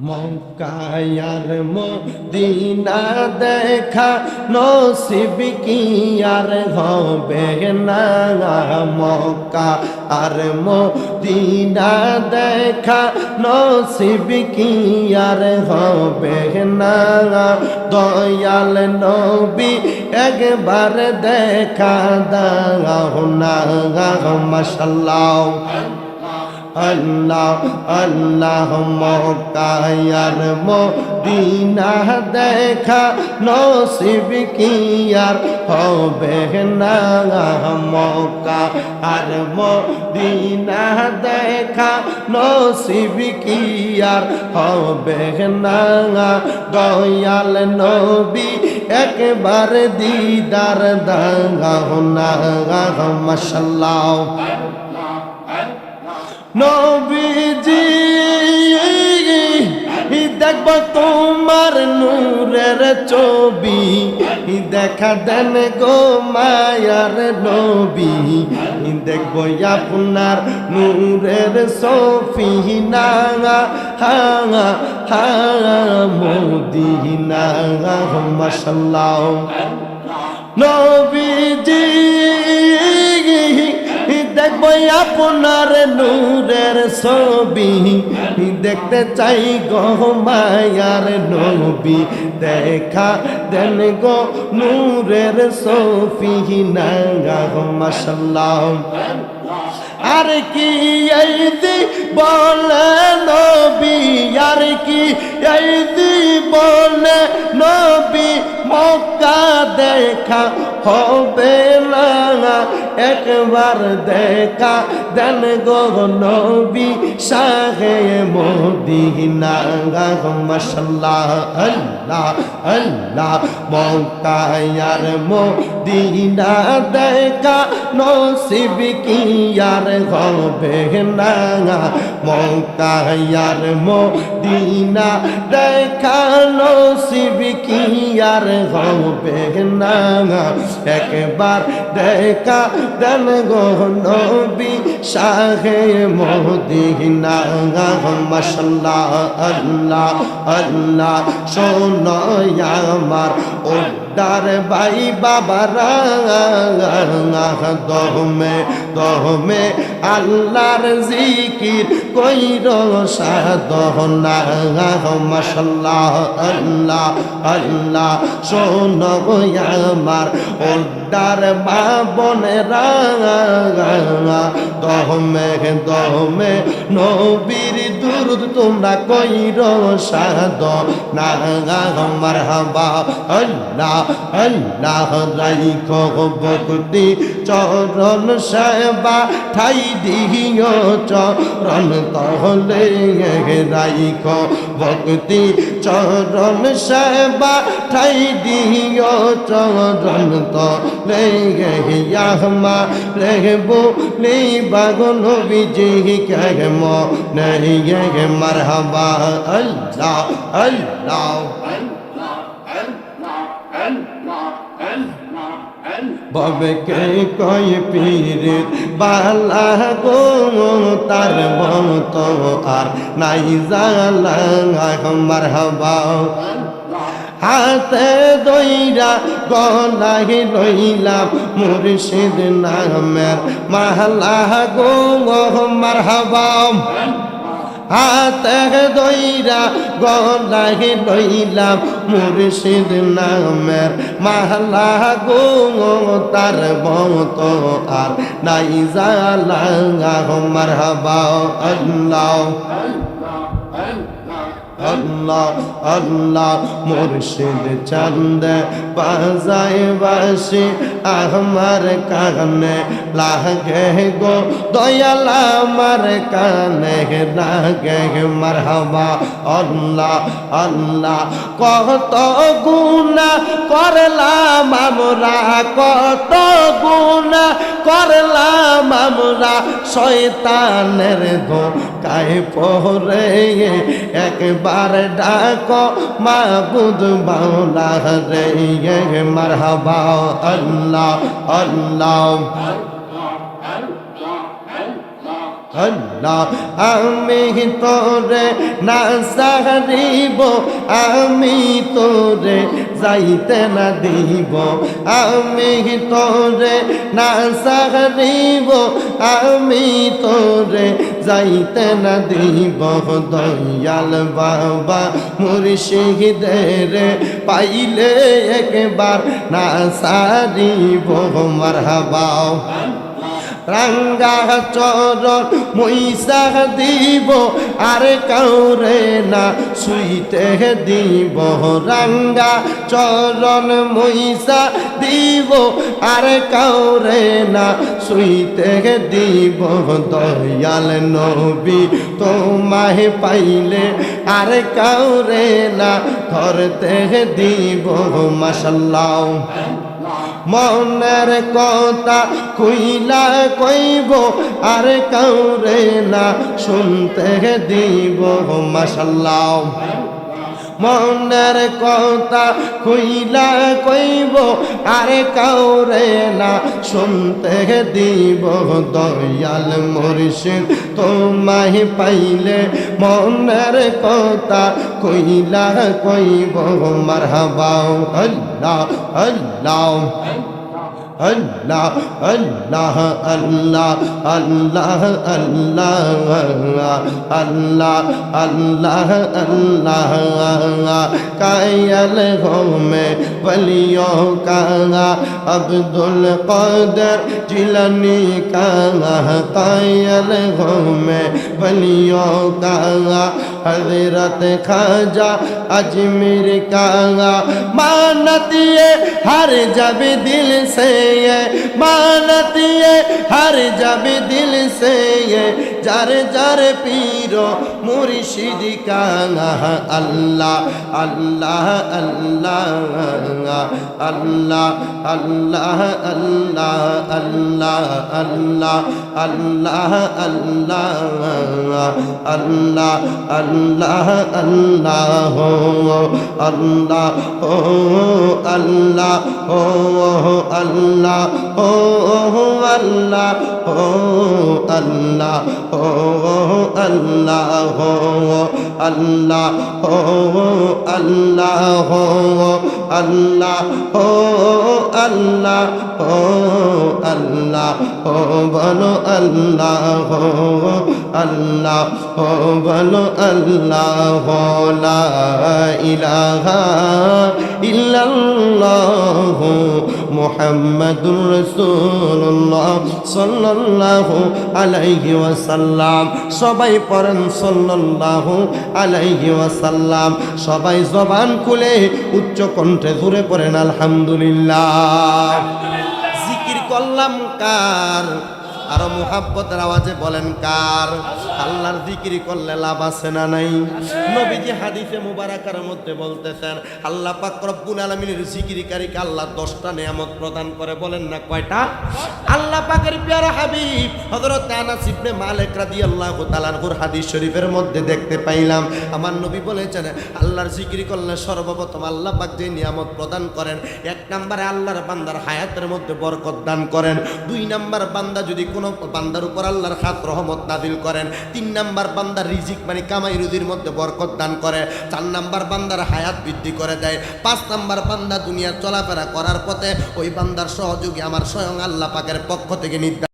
মক্কায়ার Medina দেখা নসিব কি আর হবে না? মক্কা আর মদিনা দেখা নসিব কি আর হবে না? দয়াল নবী একবার দেখা দাও না, মাশাল্লাহ। আল্লাহ আল্লাহ মকায়ার মদিনা দেখা নসিব কি আর হবে না? মকা আর মদিনা দেখা নসিব কি আর হবে না? দয়াল নবী একবার দিদার দাঙ্গা না মাসাল্লাহ নবীজি দেখব তোমার নূরের ছবি। দেখা দেন গো মায়ার নবী। দেখব আপনার নূরের সফি না হা হা মোদিনা। মাসাল্লাহ নবীজি দেখব আপনার নূরের ছবি দেখতে চাই গো মায়ার নবী। দেখা দেন গো নূরের সফি না মাসাল্লাহ আর কি এই দি বলে নবী? আর কি এই দি বলে নবী? মক্কা দেখা হবে না একবার দেখা। দেন গো নবী, শাহে মদিনা মাশাল্লাহ, আল্লাহ আল্লাহ মক্কায়ার মদিনা দেখা। নসিব কি আর হবে না মক্কায়ার মদিনা দেখা। নসিব কি আর হবে না একবার দেখা দেন গো নবী শাহে মোদিনা মাশাল্লাহ আল্লাহ আল্লাহ সোনয় আমার ওডার ভাই বাবারা দহমে দহমে আল্লাহর জিকির কইর সাধনা মশাল্লাহ আল্লাহ আল্লাহ শোন আমার ওডার মা বোনেরা, দহমে দহমে নবীর দুরুদ তোমরা কইর সাধ না আমার হাবা আল্লাহ আল্লাহ রাইখ ভক্তি চরণ সেবা ঠাই দিও চরণ তহলে রাইখ ভক্তি চরণ সেবা ঠাই দিও, চরণ তলে ইয়াহমা রেহবো নেই বাগন বিজয়ী কেম নেই মারহাবা, আল্লাহ আল্লাহ। ববে কে কই পীর? বালা গো তার মত আর নাই জালা, মারহাবা। হাতে দইরা গলাহি লইলাম মুর্শিদ নামের। মাহলা গো মারহাবা। হাতে দইরা গলাহি লইলাম মুর্শিদ নামের মাহলা গো তার মত আর নাই জালা মারহাবা আল্লাহ। আল্লাহ আল্লাহ, মুর্শিদ চন্দ বাজায় বাসি, আমার কানে লাগে গো, দয়াল আমার কানে লাগে মারহাবা। আল্লাহ আল্লাহ, কত গুণা করলাম আমরা, কত গুণা করলাম আমরা, শয়তানের ধোকায় পরে একবার ডাক মাবুদ বাউলা রে মারহাবা আল্লাহ আল্লাহ। আল্লাহ, আমি তোরে না সাহারিব আমি তোরে যাইতে না দিব। আমি তোরে না সাহারিব আমি তোরে যাইতে না দিব। দয়াল বাবা মুর্শিদের পাইলে একবার না সারিব। মারহাবাও রাঙ্গা চরণ মইসা দিব, আর কাউরে না সুইতে দিব। রাঙ্গা চরণ মইসা দিব, আর কাউরে না সুইতে দিব। দয়াল নবী তোমায় পাইলে, আর কাউরে না ধরতে দিব। মাসাল্লাহ মনের কথা কইলা কইব, আর কাউরে না শুনতে দিব। মাসাল্লাহ মনের কথা কইলা কইব, আর কাউরে না শুনতে দিব দয়াল মরিষে তোমায় পাইলে মনের কথা কইলা কইব মারহাবাও আল্লাহ আল্লাহ। আল্লাহ আল্লাহ আল্লাহ আল্লাহ আল্লাহ আল্লাহ আল্লাহ আল্লাহ কায়াল হোমে বলিও কাঙা আব্দুল কদর জিলানি কাঙা কায়াল হোমে বলিও কাঙা हज़रत खाजा अजमेर का मानती हर जब दिल से ये, मानती हर जब दिल से ये। যারে যারে পীর মুর্শিদ কানা আল্লাহ আল্লাহ আল্লাহ আল্লাহ আল্লাহ আল্লাহ আল্লাহ আল্লাহ আল্লাহ আল্লাহ আল্লাহ আল্লাহ আল্লাহ আল্লাহ ও আল্লাহ ও আল্লাহ ও আল্লাহ ও আল্লাহ ও আল্লাহ আল্লাহ আল্লাহ আল্লাহ আল্লাহ আল্লাহ বলো আল্লাহ আল্লাহ বলো আল্লাহ ইলাহা ইল্লাল্লাহ محمد رسول الله صلى الله عليه وسلم সবাই পড়েন সাল্লাল্লাহু আলাইহি ওয়াসাল্লাম। সবাই জবান খুলে উচ্চ কণ্ঠে জুড়ে পড়েন আলহামদুলিল্লাহ। জিকির করলাম কার? আরও মুহাব্বতের আওয়াজে বলেন, কার? আল্লাহর জিকিরি করলে লাভ আছে না নাই? নবীজি হাদিসে মুবারাকার মধ্যে বলতেছেন, আল্লাহ পাক রব্বুল আলামিনের জিকিরকারীকে আল্লাহ 10টা নিয়ামত প্রদান করে। বলেন না কয়টা? আল্লাহ পাকের পেয়ারা হাবিব, হযরত আনাস ইবনে মালিক রাদিয়াল্লাহু তাআলা আনহুর হাদিস শরীফের মধ্যে দেখতে পাইলাম। আমার নবী বলেছেন, আল্লাহর জিকির করলে সর্বপ্রথম আল্লাহ পাক যে নিয়ামত প্রদান করেন, এক নম্বরে আল্লাহর বান্দার হায়াতের মধ্যে বরকত দান করেন, দুই নাম্বার বান্দা যদি কোনো বান্দার উপর আল্লাহর খাত রহমত নাদিল করেন, তিন নাম্বার বান্দার রিজিক মানে কামাই রুজির মধ্যে বরকত দান করে, চার নাম্বার বান্দার হায়াত বৃদ্ধি করে দেয়, পাঁচ নাম্বার বান্দা দুনিয়ার চলাফেরা করার পথে ওই বান্দার সহযোগী আমার স্বয়ং আল্লাহ পাকের পক্ষ থেকে নির্ধারণ